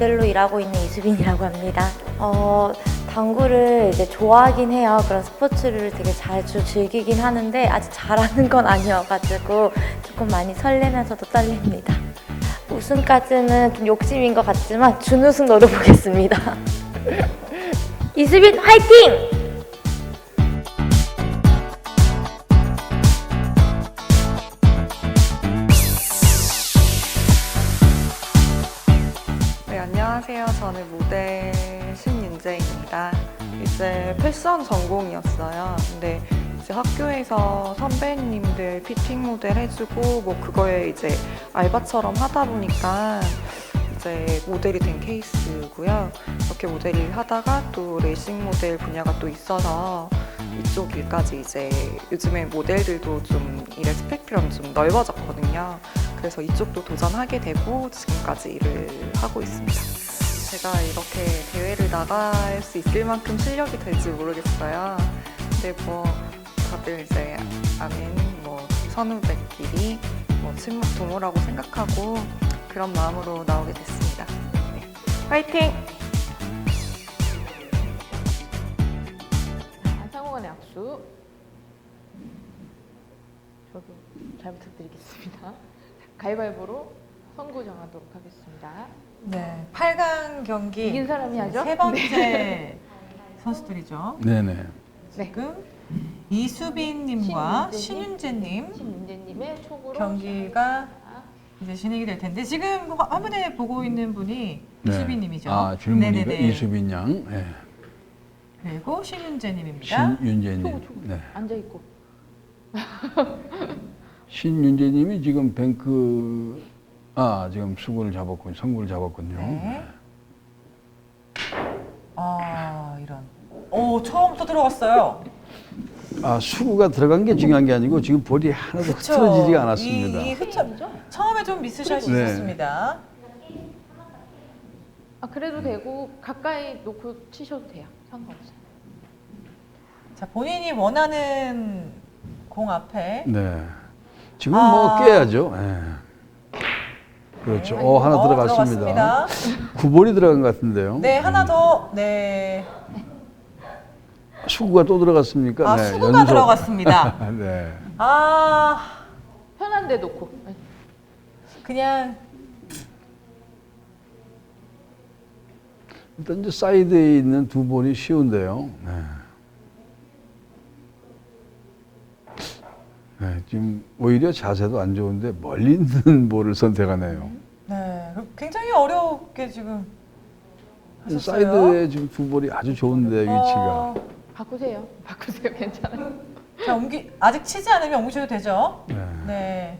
모델로 일하고 있는 이수빈이라고 합니다. 어, 당구를 이제 좋아하긴 해요. 그런 스포츠를 되게 자주 즐기긴 하는데 아직 잘하는 건 아니어가지고 조금 많이 설레면서도 떨립니다. 우승까지는 좀 욕심인 것 같지만 준우승 노려보겠습니다. 이수빈 화이팅! 패션 전공이었어요. 근데 이제 학교에서 선배님들 피팅 모델 해주고 뭐 그거에 이제 알바처럼 하다 보니까 이제 모델이 된 케이스고요. 이렇게 모델 일 하다가 또 레이싱 모델 분야가 또 있어서 이쪽 일까지 이제 요즘에 모델들도 좀 일의 스펙트럼 좀 넓어졌거든요. 그래서 이쪽도 도전하게 되고 지금까지 일을 하고 있습니다. 제가 이렇게 대회를 나갈 수 있을 만큼 실력이 될지 모르겠어요. 근데 뭐 다들 이제 아는 뭐 선후배끼리 뭐 친목 도모라고 생각하고 그런 마음으로 나오게 됐습니다. 네. 화이팅! 안상호간의 악수. 저도 잘 부탁드리겠습니다. 가위바위보로 선구 정하도록 하겠습니다. 네, 8강 경기 이긴 사람이 하죠? 세 번째 선수들이죠. 네네. 지금 이수빈님과 신윤재님. 신윤재님 신윤재님의 촉으로 경기가 자, 이제 진행이 될 텐데 지금 화- 화면에 보고 있는 분이 네. 이수빈님이죠. 아, 질문이가 네네네. 이수빈 양, 네. 그리고 신윤재님입니다. 신윤재님. 네. 앉아 있고 신윤재님이 지금 뱅크, 아, 지금 수구를 잡았군요. 선구를 잡았군요. 네. 아 이런. 오 처음부터 들어갔어요. 아, 수구가 들어간 게 중요한 게 아니고 지금 볼이 하나도 그쵸. 흐트러지지가 않았습니다. 이, 이 흩어, 처음에 좀 미스샷이 네. 있었습니다. 아 그래도 되고 가까이 놓고 치셔도 돼요. 상관없어요. 자 본인이 원하는 공 앞에 네. 지금 아. 뭐 깨야죠. 예. 그렇죠. 어, 하나 어, 들어갔습니다. 들어갔습니다. 구볼이 들어간 것 같은데요. 네, 하나 더. 네. 수구가 또 들어갔습니까? 아, 네, 수구가 연속. 들어갔습니다. 네. 아, 편한 데 놓고. 네. 그냥 일단 이제 사이드에 있는 두 볼이 쉬운데요. 네. 네, 지금 오히려 자세도 안 좋은데 멀리 있는 볼을 선택하네요. 네, 굉장히 어렵게 지금 하셨어요. 사이드에 지금 두 볼이 아주 좋은데 위치가. 어, 바꾸세요. 바꾸세요. 괜찮아요. 자, 옮기 아직 치지 않으면 옮기셔도 되죠? 네. 네.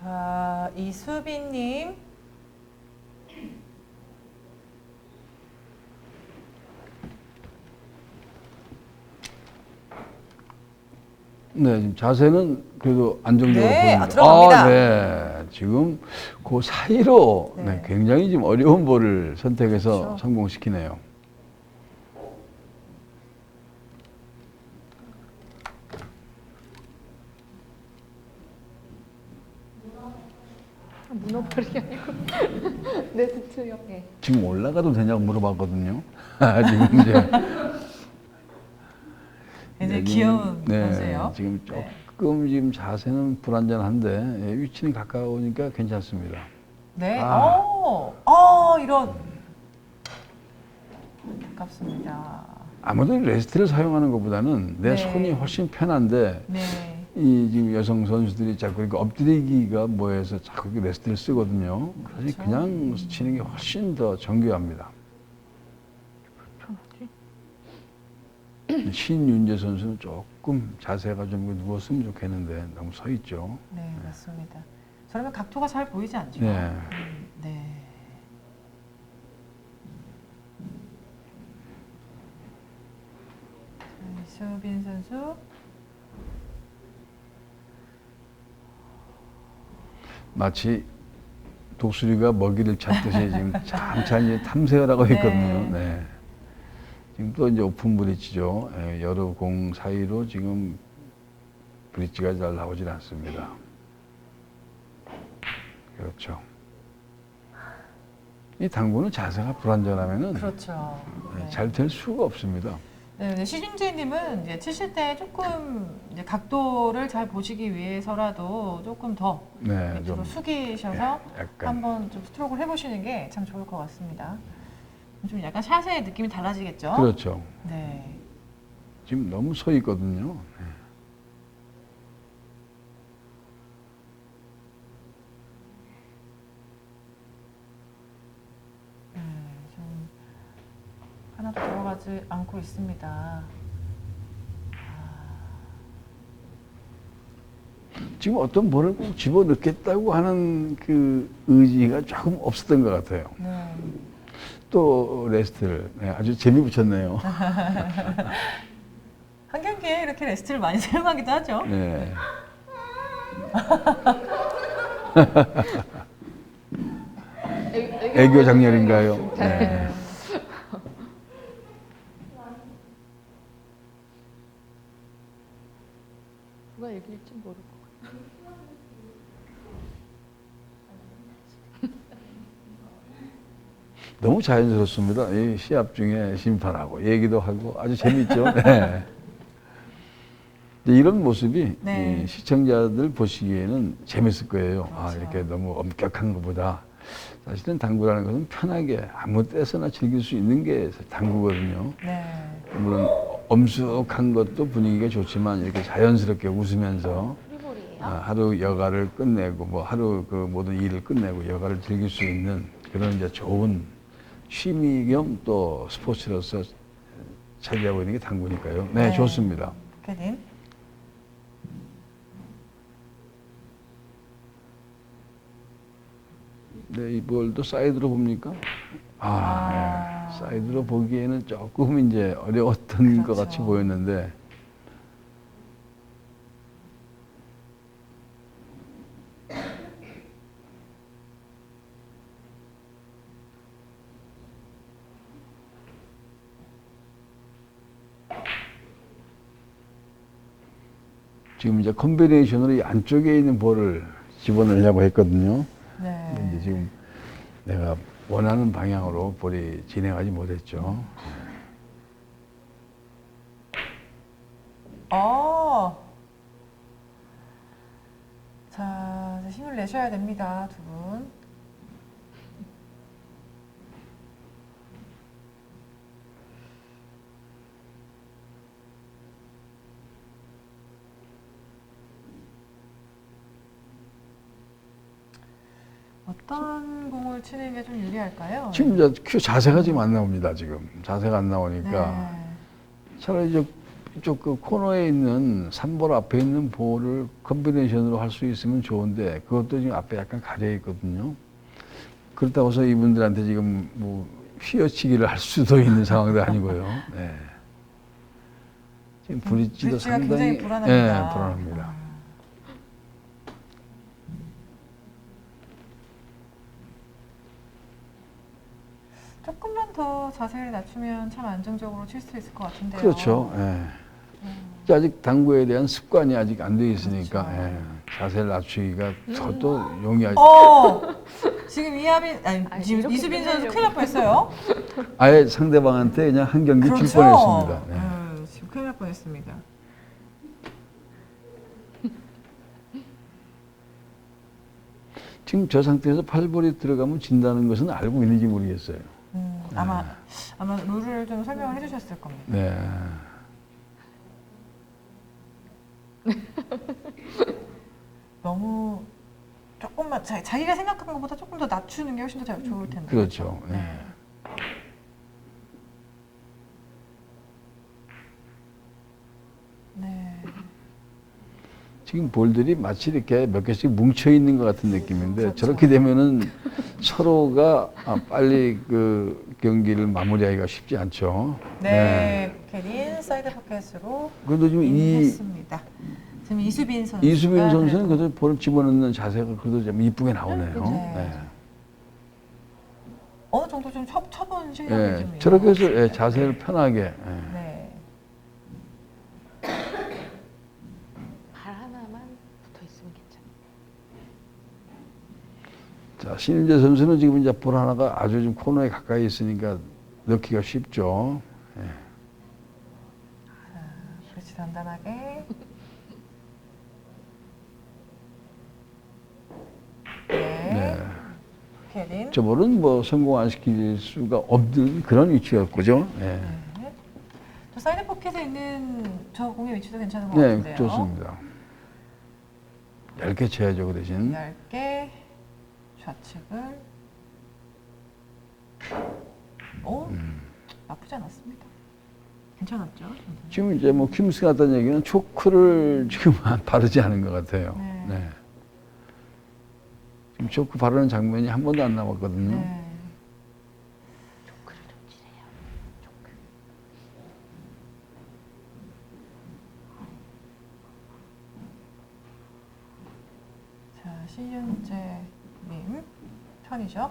자, 이 수빈님. 네, 지금 자세는 그래도 안정적으로 네, 보입니다. 아, 들어갑니다. 아, 네. 지금 그 사이로 네. 네, 굉장히 지금 어려운 볼을 선택해서 그렇죠. 성공시키네요. 문어벌이 아니고 네스트요. 네. 지금 올라가도 되냐고 물어봤거든요. 아, 지금 이제 굉장히 네, 귀여운 네, 선수예요. 지금 네. 조금 지금 자세는 불안전한데 예, 위치는 가까우니까 괜찮습니다. 네. 아. 오, 어, 이런. 아깝습니다. 아무래도 레스트를 사용하는 것보다는 내 네. 손이 훨씬 편한데 네. 이 지금 여성 선수들이 자꾸 이렇게 엎드리기가 뭐해서 자꾸 이렇게 레스트를 쓰거든요. 그렇죠. 그냥 치는 게 훨씬 더 정교합니다. 신윤재 선수는 조금 자세가 좀 누웠으면 좋겠는데 너무 서 있죠. 네, 맞습니다. 저러면 각도가 잘 보이지 않죠? 네. 음, 네. 이수빈 선수. 마치 독수리가 먹이를 찾듯이 지금 잠깐 탐색을 하고 있거든요. 네. 네. 지금 또 이제 오픈 브릿지죠. 예, 여러 공 사이로 지금 브릿지가 잘 나오질 않습니다. 그렇죠. 이 당구는 자세가 불안전하면은 그렇죠. 네. 잘될 수가 없습니다. 네, 네, 시준재님은 이제 치실 때 조금 이제 각도를 잘 보시기 위해서라도 조금 더 네, 밑으로 좀 숙이셔서 예, 약간 한번 좀 스트로크를 해보시는 게 참 좋을 것 같습니다. 좀 약간 샷의 느낌이 달라지겠죠? 그렇죠. 네. 지금 너무 서 있거든요. 네. 네, 좀 하나도 들어가지 않고 있습니다. 지금 어떤 볼을 꼭 집어 넣겠다고 하는 그 의지가 조금 없었던 것 같아요. 네. 또 레스트를 네, 아주 재미 붙였네요. 한 경기에 이렇게 레스트를 많이 사용하기도 하죠. 네. 애교 장렬인가요? 네. 누가 얘기할지 모르고. 너무 자연스럽습니다. 이 시합 중에 심판하고 얘기도 하고 아주 재밌죠. 네. 이런 모습이 네. 이 시청자들 보시기에는 재밌을 거예요. 아, 그렇죠. 이렇게 너무 엄격한 것보다 사실은 당구라는 것은 편하게 아무 때서나 즐길 수 있는 게 당구거든요. 네. 물론 엄숙한 것도 분위기가 좋지만 이렇게 자연스럽게 웃으면서. 아, 하루 여가를 끝내고 뭐 하루 그 모든 일을 끝내고 여가를 즐길 수 있는 그런 이제 좋은 취미 겸 또 스포츠로서 차지하고 있는 게 당구니까요. 네, 네. 좋습니다. 캐딘. 네, 이 볼도 사이드로 봅니까? 아, 아. 네. 사이드로 보기에는 조금 이제 어려웠던 것 그렇죠. 같이 보였는데 지금 이제 컨비네이션으로 이 안쪽에 있는 볼을 집어넣으려고 했거든요. 네. 근데 이제 지금 내가 원하는 방향으로 볼이 진행하지 못했죠. 어. 자, 이제 힘을 내셔야 됩니다, 두 분. 어떤 공을 치는 게 좀 유리할까요? 지금 이제 큐 자세가 지금 안 나옵니다. 지금 자세가 안 나오니까 네. 차라리 저 이쪽 그 코너에 있는 3볼 앞에 있는 볼을 컨비네이션으로 할 수 있으면 좋은데 그것도 지금 앞에 약간 가려 있거든요. 그렇다고 해서 이분들한테 지금 뭐 휘어치기를 할 수도 있는 상황도 아니고요. 네. 지금 브릿지도 브릿지가 상당히 굉장히 불안합니다. 네, 불안합니다. 조금만 더 자세를 낮추면 참 안정적으로 칠 수 있을 것 같은데요. 그렇죠. 예. 아직 당구에 대한 습관이 아직 안 돼 있으니까 그렇죠. 예. 자세를 낮추기가 저도 용이하지. 어! 지금 이하빈, 아니, 아니, 지금 이렇게 이수빈 선수. 큰일 날 뻔했어요. 아예 상대방한테 그냥 한 경기 줄 그렇죠. 뻔했습니다. 네. 음, 지금 큰일 날 뻔했습니다. 지금 저 상태에서 팔볼이 들어가면 진다는 것은 알고 있는지 모르겠어요. 음, 아마, 아마 룰을 좀 설명을 해주셨을 겁니다. 네. 너무 조금만, 자, 자기가 생각한 것보다 조금 더 낮추는 게 훨씬 더 잘- 좋을 텐데. 그렇죠. 네. 네. 지금 볼들이 마치 이렇게 몇 개씩 뭉쳐 있는 것 같은 느낌인데 그렇죠. 저렇게 되면은 서로가 아, 빨리 그 경기를 마무리하기가 쉽지 않죠. 네. 포켓인 사이드 포켓으로 그래도 지금 이 했습니다. 지금 이수빈 선수. 이수빈 선수는 그래도 볼을 집어넣는 자세가 그래도 좀 이쁘게 나오네요. 네. 네. 어느 정도 좀 쳐, 쳐본 실력이 예, 좀 저렇게 해서 예. 자세를 편하게. 예. 네. 발 하나만 붙어 있으면 괜찮아. 자, 신인재 선수는 지금 이제 볼 하나가 아주 좀 코너에 가까이 있으니까 넣기가 쉽죠. 그렇지 단단하게. 네. 네. 저 볼은 뭐 성공 안 시킬 수가 없는 그런 위치였고죠. 네. 네. 또 사이드 포켓에 있는 저 공의 위치도 괜찮은 것 네, 같은데요. 좋습니다. 얇게 쳐야죠, 그 대신. 얇게 좌측을. 오, 음. 나쁘지 않았습니다. 괜찮았죠? 지금 이제 뭐 킴스 같다는 얘기는 초크를 지금 바르지 않은 것 같아요. 네. 네. 지금 초크 바르는 장면이 한 번도 안 남았거든요. 네. 조크를 좀 칠해요. 조크. 자, 신윤재님 턴이죠.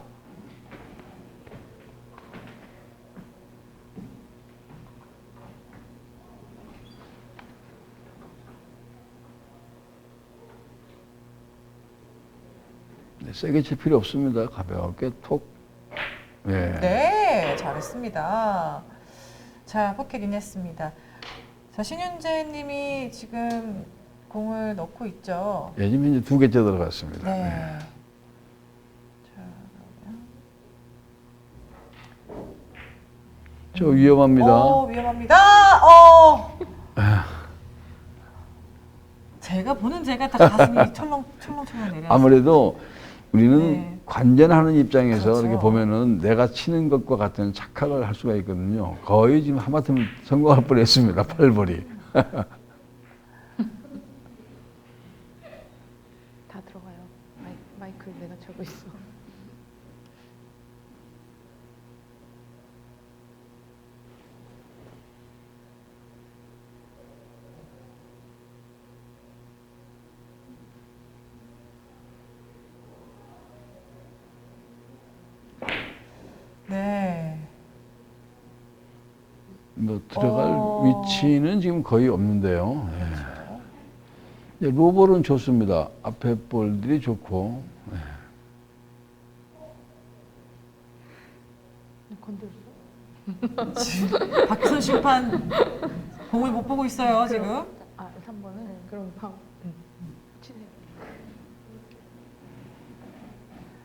네, 세게 칠 필요 없습니다. 가볍게 톡. 네. 네, 잘했습니다. 자, 포켓인 했습니다. 자, 신윤재 님이 지금 공을 넣고 있죠. 예, 지금 이제 두 개째 들어갔습니다. 네. 네. 자, 저 위험합니다. 어, 위험합니다. 어. 제가 보는 제가 다 가슴이 철렁 철렁철렁 내려. 아무래도 우리는 네. 관전하는 입장에서 그렇죠. 이렇게 보면은 내가 치는 것과 같은 착각을 할 수가 있거든요. 거의 지금 하마터면 성공할 뻔했습니다. 팔볼이. 다 들어가요. 마이, 마이크를 내가 차고 있어. 네. 뭐 들어갈 어. 위치는 지금 거의 없는데요. 예. 예, 로볼은 좋습니다. 앞에 볼들이 좋고. 건들었어? 박선 심판 공을 못 보고 있어요 지금. 아, 3번은? 그럼 방, 응. 치세요.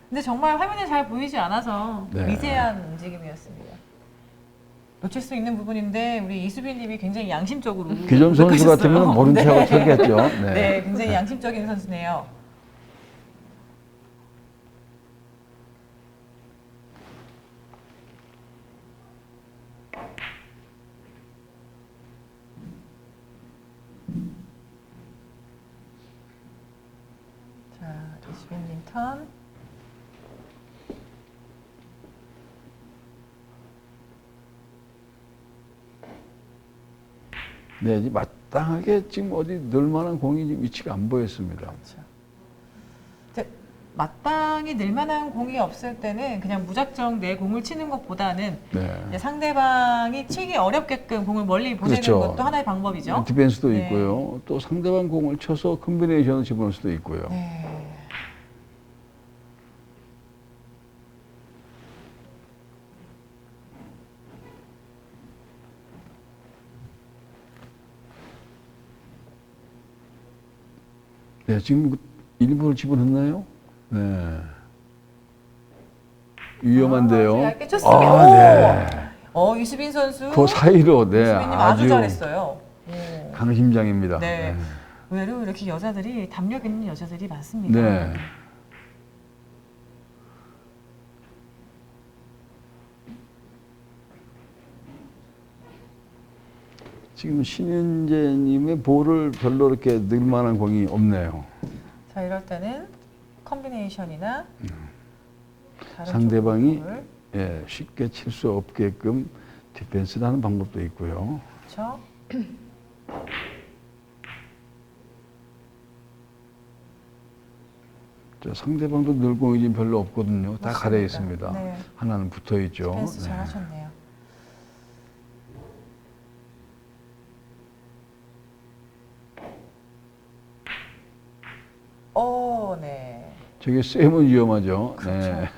근데 정말 화면에 잘 보이지 않아서 네. 미세한 움직임이었습니다. 놓칠 수 있는 부분인데 우리 이수빈님이 굉장히 양심적으로 기존 선수. 같으면 모른 네. 척하고 쳤겠죠. 네. 네. 굉장히 양심적인 선수네요. 자, 이수빈님 턴. 네, 마땅하게 지금 어디 넣을 만한 공이 지금 위치가 안 보였습니다. 그렇죠. 마땅히 늘 만한 공이 없을 때는 그냥 무작정 내 공을 치는 것보다는 네. 상대방이 치기 어렵게끔 공을 멀리 보내는 그렇죠. 것도 하나의 방법이죠. 디펜스도 네. 있고요. 또 상대방 공을 쳐서 컨비네이션을 집어넣을 수도 있고요. 네. 네, 지금 그 일부러 집어넣나요? 네. 위험한데요. 아, 얇게 쳤습니다. 아, 네. 어, 이수빈 선수. 그 사이로, 네. 이수빈님 아주, 아주 잘했어요. 오. 강심장입니다. 네. 의외로 이렇게 여자들이 담력 있는 여자들이 많습니다. 네. 지금 신윤재님의 볼을 별로 이렇게 넣을 만한 공이 없네요. 자, 이럴 때는 컨비네이션이나 다른 상대방이 쪽으로 예, 쉽게 칠 수 없게끔 디펜스를 하는 방법도 있고요. 그렇죠. 저 상대방도 늘공이 지금 별로 없거든요. 다 맞습니다. 가려 있습니다. 네. 하나는 붙어 있죠. 디펜스 잘 네. 하셨네요. 오, 네. 저게 쌤은 위험하죠. 그렇죠. 네.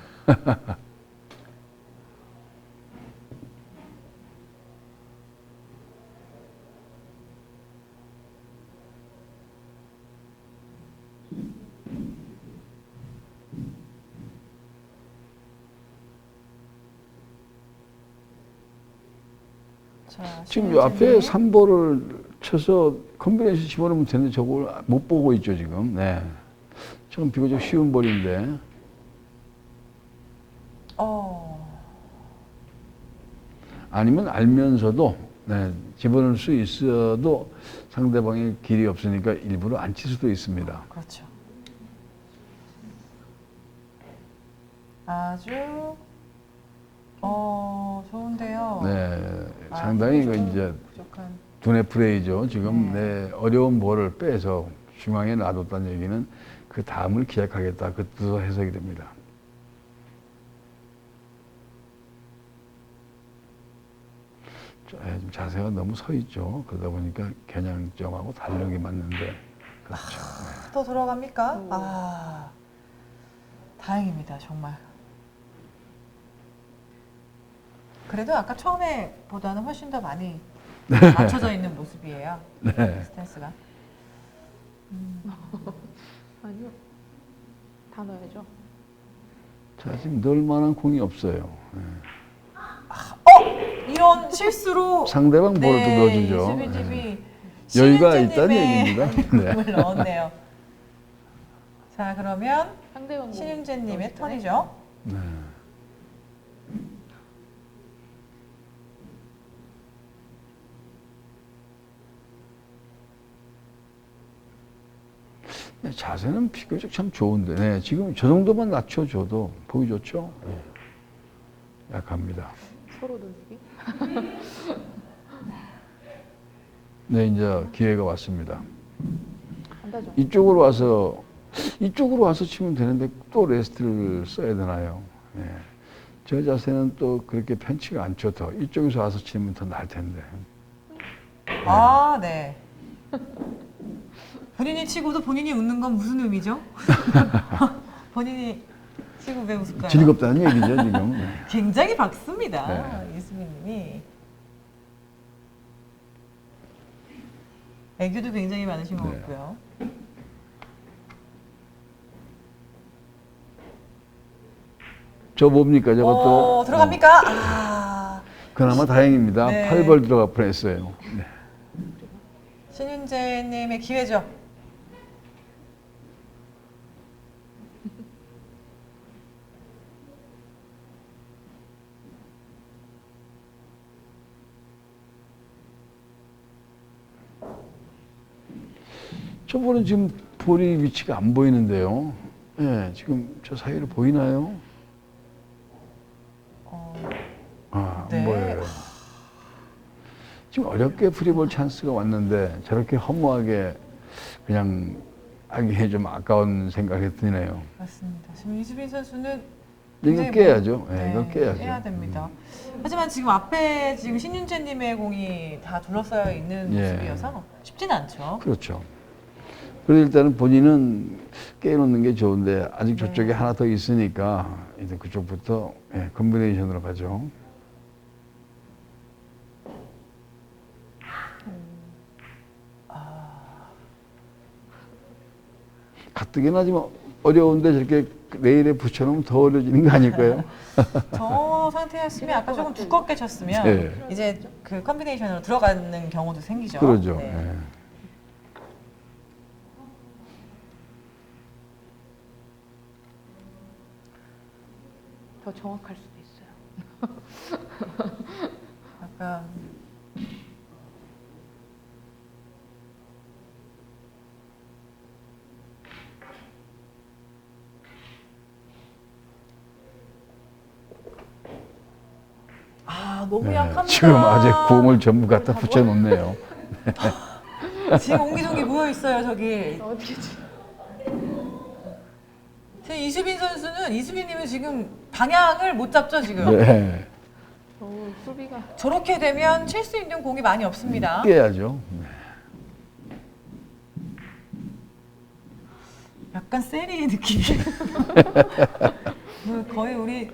자, 지금 요 앞에 신현재님. 3볼을 쳐서 컨비네이션 집어넣으면 되는데 저걸 못 보고 있죠, 지금. 네. 좀 비교적 쉬운 볼인데. 어, 아니면 알면서도 네, 집어넣을 수 있어도 상대방의 길이 없으니까 일부러 안 칠 수도 있습니다. 그렇죠. 아주 어 좋은데요. 네, 아, 상당히 그좀 이제 부족한. 두뇌 플레이죠. 지금 네. 네, 어려운 볼을 빼서 중앙에 놔뒀다는 얘기는 그 다음을 기약하겠다. 그 뜻으로 해석이 됩니다. 자세가 너무 서 있죠. 그러다 보니까 겨냥점하고 달력이 맞는데 그렇죠. 또 들어갑니까? 아, 다행입니다, 정말. 그래도 아까 처음에 보다는 훨씬 더 많이 맞춰져 있는 모습이에요. 네. 스탠스가. 아니요. 다 넣어야죠. 자, 지금 넣을 만한 공이 없어요. 네. 이런 실수로 상대방 볼을 네, 또 넣어주죠. 네. 수비집이 여유가 있다는 얘기입니다. 네. 공을 넣었네요. 자, 그러면 상대방 신윤재님의 때 턴이죠. 네. 네, 자세는 비교적 참 좋은데, 네, 지금 저 정도만 낮춰줘도 보기 좋죠? 네. 약합니다. 서로 돌리기. 네, 이제 기회가 왔습니다. 이쪽으로 와서, 이쪽으로 와서 치면 되는데 또 레스트를 써야 되나요? 네. 저 자세는 또 그렇게 편치가 않죠. 더 이쪽에서 와서 치면 더 나을 텐데. 아, 네. 본인이 치고도 본인이 웃는 건 무슨 의미죠? 본인이 치고 왜 웃을까요? 즐겁다는 얘기죠, 지금. 네. 굉장히 박습니다. 네. 이수빈님이. 애교도 굉장히 많으신 것 네. 같고요. 저 뭡니까, 저것도? 오, 들어갑니까? 아, 그나마 다행입니다. 네. 8벌 들어가 뻔했어요. 네. 신윤재님의 기회죠. 저 볼은 지금 볼이 위치가 안 보이는데요. 예, 지금 저 사이로 보이나요? 어, 아, 네. 안 보여요. 지금 어렵게 프리볼 찬스가 왔는데 저렇게 허무하게 그냥 하기에 좀 아까운 생각이 드네요. 맞습니다. 지금 이수빈 선수는 이거 깨야죠. 뭐- 예, 이거 깨야죠. 깨야 됩니다. 하지만 지금 앞에 지금 신윤재님의 공이 다 둘러싸여 있는 예. 모습이어서 쉽진 않죠. 그렇죠. 그래서 일단은 본인은 깨놓는 게 좋은데 아직 네. 저쪽에 하나 더 있으니까 이제 그쪽부터 예, 컨비네이션으로 가죠. 가뜩이나 지금 어려운데 저렇게 레일에 붙여놓으면 더 어려지는 거 아닐까요? 저 상태였으면 아까 조금 두껍게 쳤으면 네. 이제 그 컨비네이션으로 들어가는 경우도 생기죠. 그러죠. 네. 예. 더 정확할 수도 있어요. 약간 아아 너무 네, 약합니다. 지금 아재 공을 전부 갖다 붙여놓네요. 지금 옹기종기 모여 있어요 저기. 어떻게 지 지금 이수빈 선수는 이수빈님은 지금 방향을 못 잡죠 지금. 네, 어, 수비가 저렇게 되면 칠 수 있는 공이 많이 없습니다. 깨야죠. 네. 약간 세리의 느낌이. 뭐 거의 우리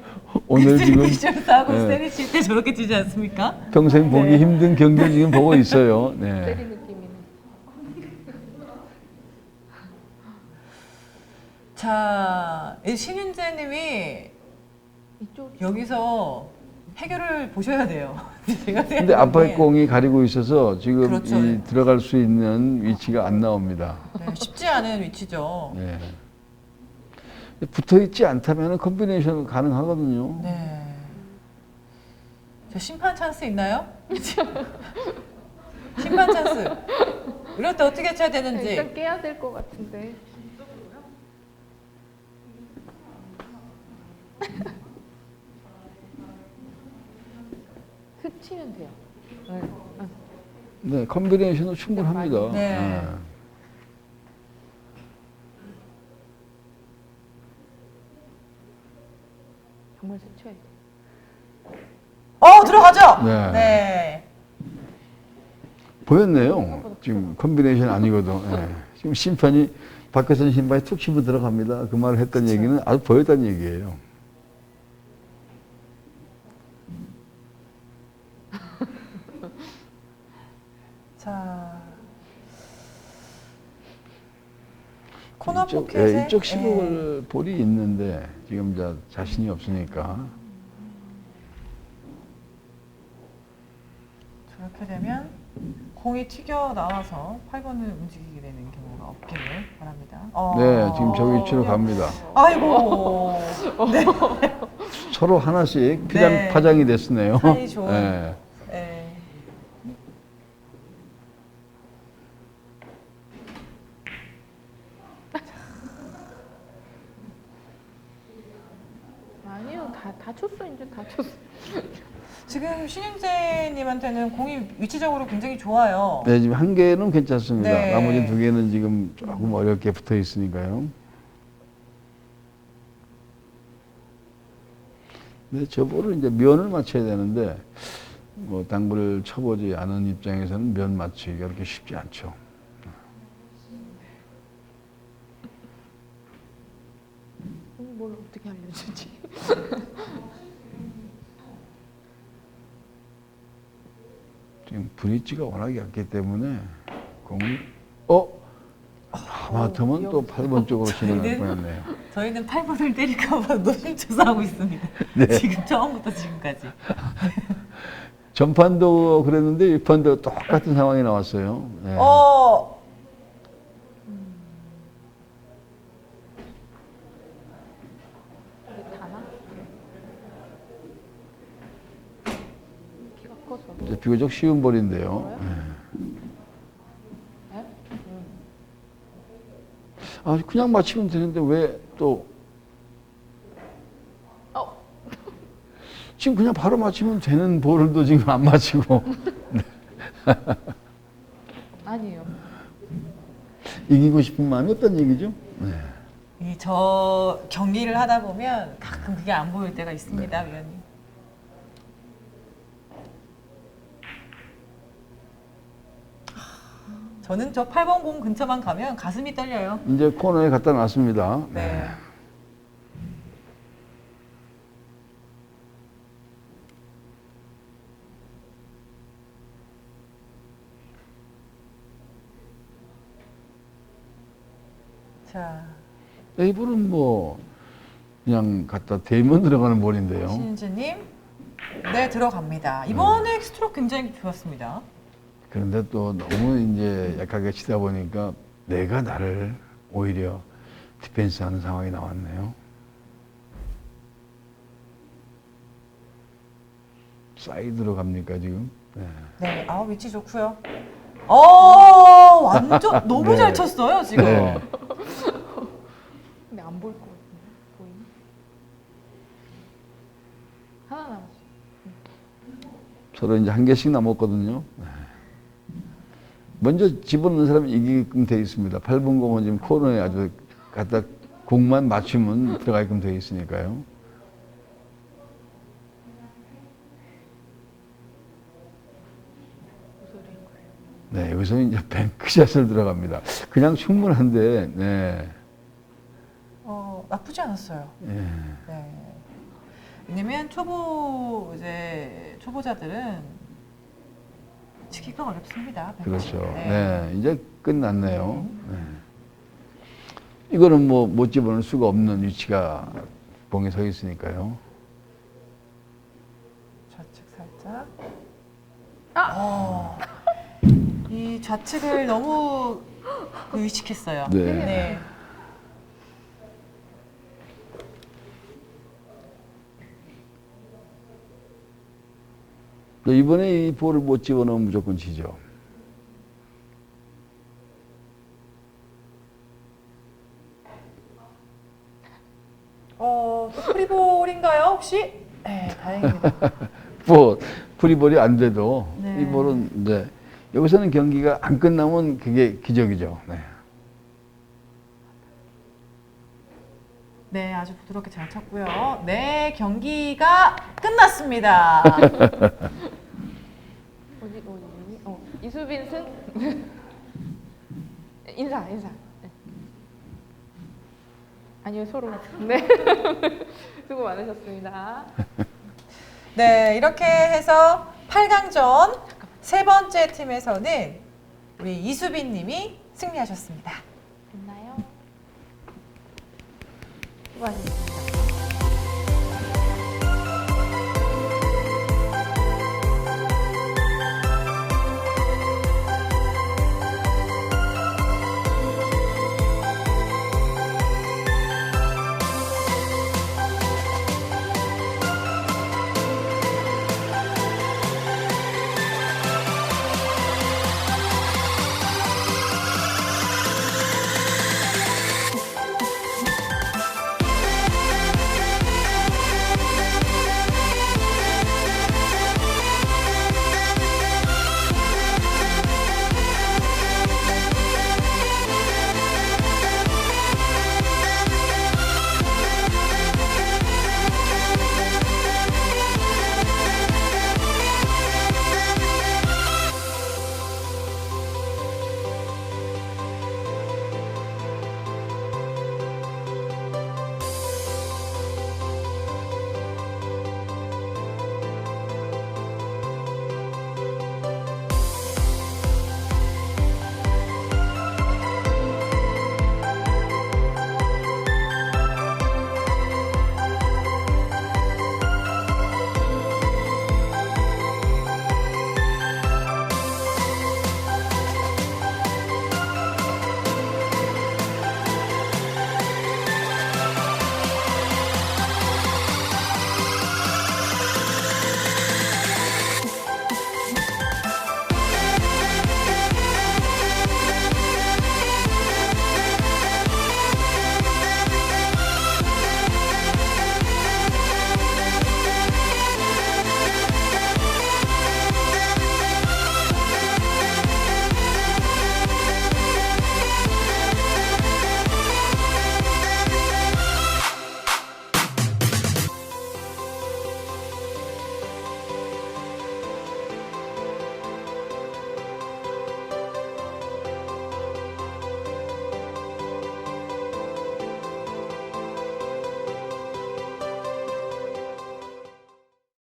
오늘 지금 디스트리뷰션하고 네. 세리 칠 때 저렇게 치지 않습니까? 평생 보기 네. 힘든 경기 지금 보고 있어요. 네. 때리 느낌이네. 자, 이 신윤재님이 여기서 해결을 보셔야 돼요. 제가 근데 생각하기에. 앞에 공이 가리고 있어서 지금 그렇죠. 이 들어갈 수 있는 위치가 안 나옵니다. 네, 쉽지 않은 위치죠. 네. 붙어 있지 않다면 컨비네이션 가능하거든요. 네. 저 심판 찬스 있나요? 심판 찬스. 이럴 때 어떻게 쳐야 되는지. 일단 깨야 될 것 같은데. 스치면 돼요. 네. 아, 네, 컨비네이션은 충분합니다. 네. 정말 스쳐야 돼. 어, 들어가죠? 네. 네. 보였네요. 지금 컨비네이션 아니거든. 예. 지금 심판이 박혜선 심판이 툭 치고 들어갑니다. 그 말을 했던 얘기는 아주 보였다는 얘기예요. 자. 코너 이쪽, 포켓에 예, 이쪽 예. 시골 볼이 있는데 지금 자, 자신이 없으니까 저렇게 되면 공이 튀겨 나와서 8번을 움직이게 되는 경우가 없기를 바랍니다. 어. 네 지금 저 위치로 갑니다. 아이고. 네. 서로 하나씩 피장 네. 파장이 됐으네요. 사이 좋은. 예. 네. 아니요, 다, 다 쳤어, 이제 다 쳤어. 지금 신윤재님한테는 공이 위치적으로 굉장히 좋아요. 네, 지금 한 개는 괜찮습니다. 네. 나머지 두 개는 지금 조금 어렵게 붙어 있으니까요. 네, 저 볼을 이제 면을 맞춰야 되는데 뭐 당구를 쳐보지 않은 입장에서는 면 맞추기가 그렇게 쉽지 않죠. 음, 뭘 어떻게 알려주지? 브릿지가 워낙에 얕기 때문에 공을 어 하마터면 또 8번 쪽으로 진행할 저희는- 뻔했네요. 저희는 8번을 때릴까봐 노심초사하고 있습니다. 네. 지금 처음부터 지금까지. 전판도 그랬는데 이 판도 똑같은 상황이 나왔어요. 네. 어. 이게 다나? 키가 커서. 이제 비교적 쉬운 볼인데요. 네. 네? 아, 그냥 맞히면 되는데 왜 또 어, 지금 그냥 바로 맞히면 되는 볼도 지금 안 맞히고 아니에요. 이기고 싶은 마음이 없다는 얘기죠. 네. 이 저 경기를 하다 보면 가끔 그게 안 보일 때가 있습니다, 네. 위원님. 저는 저 8번 공 근처만 가면 가슴이 떨려요. 이제 코너에 갖다 놨습니다. 네. 자, 이 볼은 뭐 그냥 갖다 대면 들어가는 볼인데요. 신은주님, 네 들어갑니다. 이번에 스트로크 굉장히 좋았습니다. 그런데 또 너무 이제 약하게 치다 보니까 내가 나를 오히려 디펜스 하는 상황이 나왔네요. 사이드로 갑니까, 지금? 네. 네, 아 위치 좋고요. 어, 완전 너무 네. 잘 쳤어요 지금. 네. 근데 안 보일 것 같은데. 보이나? 하나 남았어. 서로 이제 한 개씩 남았거든요. 네. 먼저 집어넣는 사람이 이기게끔 돼 있습니다. 8번 공은 지금 코너에 아주 갖다 공만 맞추면 들어가게끔 돼 있으니까요. 네, 여기서 이제 뱅크샷을 들어갑니다. 그냥 충분한데, 네. 어, 나쁘지 않았어요. 예. 네. 왜냐면 초보 이제 초보자들은 치기가 어렵습니다. 그렇죠. 네. 네, 이제 끝났네요. 네. 이거는 뭐 못 집어넣을 수가 없는 위치가 봉에 서 있으니까요. 좌측 살짝. 어. 이 좌측을 너무 그 의식했어요. 네. 네. 이번에 이 볼을 못 집어넣으면 무조건 지죠. 어, 또 프리볼인가요, 혹시? 네, 다행입니다. 뭐 프리볼이 안 돼도 네. 이 볼은 이제 여기서는 경기가 안 끝나면 그게 기적이죠. 네. 네, 아주 부드럽게 잘 쳤고요. 네, 경기가 끝났습니다. 이수빈 승. 인사 인사. 네. 아니요 서로. 네. 수고 많으셨습니다. 네, 이렇게 해서 8강전 세 번째 팀에서는 우리 이수빈 님이 승리하셨습니다. 됐나요? 수고하셨습니다.